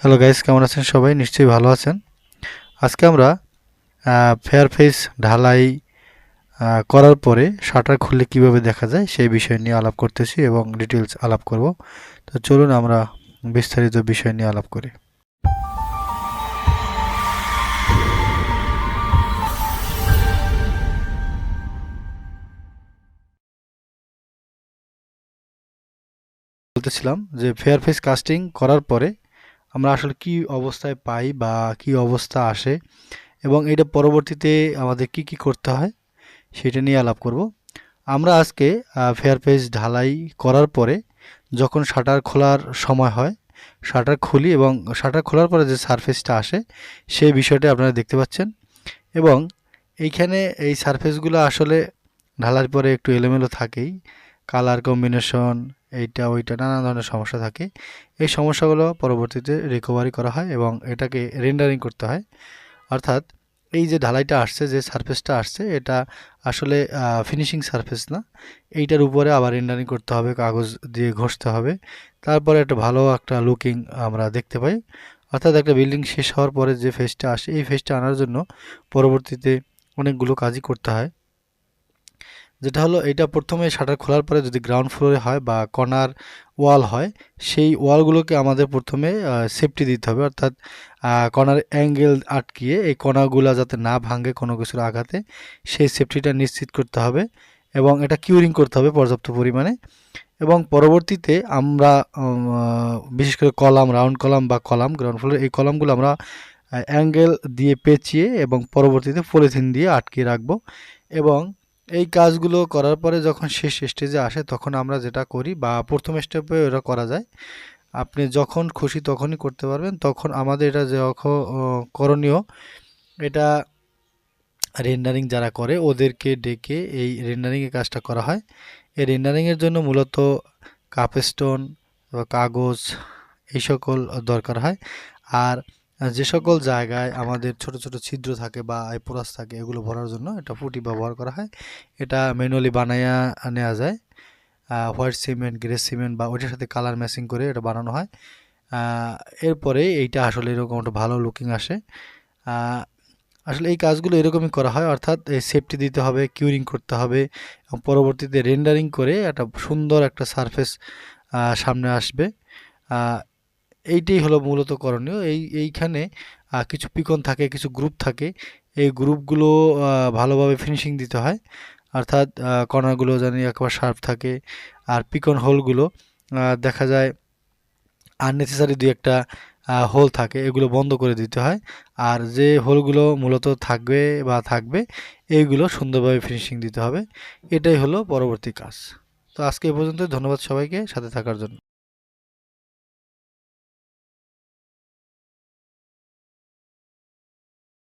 Hello guys কেমন আছেন সবাই? নিশ্চয়ই ভালো আছেন। আজকে আমরা ফেয়ার ফেস ঢালাই করার পরে শাটার খুললে কীভাবে দেখা যায় সেই বিষয় নিয়ে আলাপ করতেছি এবং ডিটেলস আলাপ করব। তো চলুন আমরা বিস্তারিত বিষয় নিয়ে আলাপ করি। বলতেছিলাম যে ফেয়ার ফেস কাস্টিং করার পরে আমরা আসলে কি অবস্থায় পাই বা কি অবস্থা আসে এবং এটা পরবর্তীতে আমাদের কি কি করতে হয় সেটা নিয়ে আলাপ করব। আমরা আজকে ফেয়ার পেজ ঢালাই করার পরে যখন শাটার খোলার সময় হয়, শাটার খুলি এবং শাটার খোলার পরে যে সারফেসটা আসে সেই বিষয়টা আপনারা দেখতে পাচ্ছেন এবং এইখানে এই সারফেসগুলো আসলে ঢালার পরে একটু এলোমেলো থাকেই কালার কম্বিনেশন এইটা ওইটা নানা ধরনের সমস্যা থাকে। এই সমস্যাগুলো পরবর্তীতে রিকভারি করা হয় এবং এটাকে রেন্ডারিং করতে হয়। অর্থাৎ এই যে ঢালাইটা আসছে, যে সারফেসটা আসছে, এটা আসলে ফিনিশিং সারফেস না। এইটার উপরে আবার রেন্ডারিং করতে হবে, কাগজ দিয়ে ঘষতে হবে। তারপরে একটা ভালো একটা লুকিং আমরা দেখতে পাই। অর্থাৎ একটা বিল্ডিং শেষ হওয়ার পরে যে ফেসটা আসে, এই ফেসটা আনার জন্য পরবর্তীতে অনেকগুলো কাজই করতে হয়। যেটা হলো এটা প্রথমে শাটার খোলার পরে যদি গ্রাউন্ড ফ্লোরে হয় বা কর্নার ওয়াল হয়, সেই ওয়ালগুলোকে আমাদের প্রথমে সেফটি দিতে হবে। অর্থাৎ কর্নার অ্যাঙ্গেল আটকিয়ে এই কণাগুলো যাতে না ভাঙে কোনো কিছুর আঘাতে, সেই সেফটিটা নিশ্চিত করতে হবে এবং এটা কিউরিং করতে হবে পর্যাপ্ত পরিমাণে। এবং পরবর্তীতে আমরা বিশেষ করে কলাম রাউন্ড কলাম বা কলাম গ্রাউন্ড ফ্লোর এই কলামগুলো আমরা অ্যাঙ্গেল দিয়ে পেঁচিয়ে এবং পরবর্তীতে পলিথিন দিয়ে আটকিয়ে রাখব। এবং এই কাজগুলো করার পরে যখন শেষ স্টেজে আসে, তখন আমরা যেটা করি বা প্রথম স্টেপে ওটা করা যায়। আপনি যখন খুশি তখনই করতে পারবেন। তখন আমাদের এটা যখন করণীয়, এটা রেন্ডারিং যারা করে, ওদেরকে ডেকে এই রেন্ডারিংয়ের কাজটা করা হয়। এই রেন্ডারিংয়ের জন্য মূলত কাপস্টোন কাগজ, এই সকল দরকার হয়। আর যে সকল জায়গায় আমাদের ছোট ছোট ছিদ্র থাকে বা আইপোরাস থাকে, এগুলো ভরার জন্য এটা ফুটি ব্যবহার করা হয়। এটা ম্যানুয়ালি বানাইয়া নেওয়া যায়। হোয়াইট সিমেন্ট, গ্রে সিমেন্ট বা ওইটার সাথে কালার ম্যাচিং করে এটা বানানো হয়। এরপরে এইটা আসলে এরকম একটা ভালো লুকিং আসে। আসলে এই কাজগুলো এরকমই করা হয়, অর্থাৎ সেফটি দিতে হবে কিউরিং করতে হবে এবং পরবর্তীতে রেন্ডারিং করে একটা সুন্দর একটা সারফেস সামনে আসবে। এইটাই হলো মূলত করণীয়। এই, এইখানে কিছু পিকন থাকে, কিছু গ্রুপ থাকে। এই গ্রুপগুলো ভালোভাবে ফিনিশিং দিতে হয়। অর্থাৎ কর্নারগুলো জানি একবার শার্প থাকে। আর পিকন হোলগুলো দেখা যায় আননেসেসারি দুই একটা হোল থাকে। এগুলো বন্ধ করে দিতে হয়। আর যে হোলগুলো মূলত থাকবে বা থাকবে, এইগুলো সুন্দরভাবে ফিনিশিং দিতে হবে। এটাই হলো পরবর্তী কাজ। তো আজকে এই পর্যন্ত ধন্যবাদ সবাইকে। সাথে থাকার জন্য।